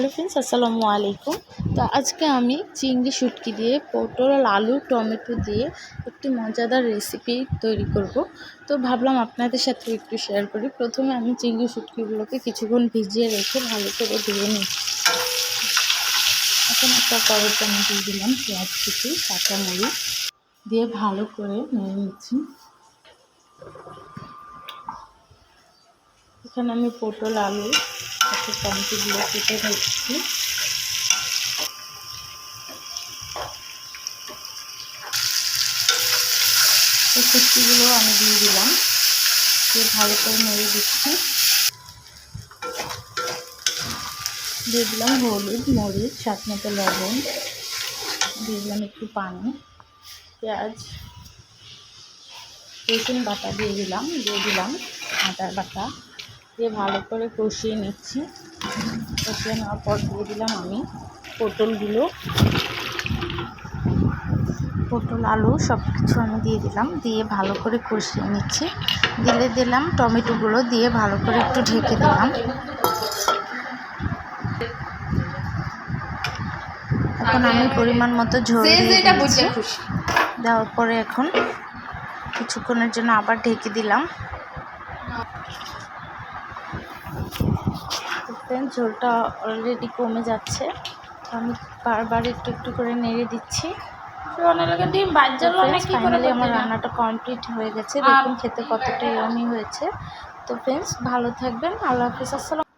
Hello friends আসসালামু আলাইকুম। তো আজকে আমি চিংড়ি শুটকি দিয়ে পটল আলু, টমেটো দিয়ে একটি মজাদার রেসিপি তৈরি করব। তো ভাবলাম আপনাদের সাথে একটু শেয়ার করি। প্রথমে আমি চিংড়ি শুটকিগুলোকে কিছুক্ষণ ভিজিয়ে রেখে ভালো করে ধুয়ে নিই। এখন একটা কড়াইতে আমি দিয়ে দিলাম পেঁয়াজ কুচি, কাঁচামরিচ দিয়ে ভালো করে নিয়ে নিচ্ছি। এখানে আমি পটল, আলু একটু টমেটোগুলো কেটে এই কুচিগুলো আমি দিয়ে দিলাম। দিয়ে ভালো করে নেড়ে দিচ্ছি। দিয়ে দিলাম হলুদ, মরিচ, স্বাদ মতো লবণ। দিয়ে দিলাম একটু পানি, পেঁয়াজ, রসুন বাটা দিয়ে দিলাম। দিয়ে দিলাম আদার বাটা। দিয়ে ভালো করে কষিয়ে নিচ্ছি। কষিয়ে নেওয়ার পর দিয়ে দিলাম আমি পটলগুলো। পটল আলু সব কিছু আমি দিয়ে দিলাম দিয়ে ভালো করে কষিয়ে নিচ্ছি। দিলে দিলাম টমেটোগুলো দিয়ে ভালো করে একটু ঢেকে দিলাম। এখন আমি পরিমাণ মতো ঝোল দেওয়ার পরে এখন কিছুক্ষণের জন্য আবার ঢেকে দিলাম। দেখবেন ঝোলটা অলরেডি কমে যাচ্ছে। আমি বারবার একটু একটু করে নেড়ে দিচ্ছি। ফাইনালি আমার রান্নাটা কমপ্লিট হয়ে গেছে। দেখুন খেতে কতটা ইয়ামি হয়েছে। তো ফ্রেন্ডস ভালো থাকবেন। আল্লাহ হাফিজ। আসসালাম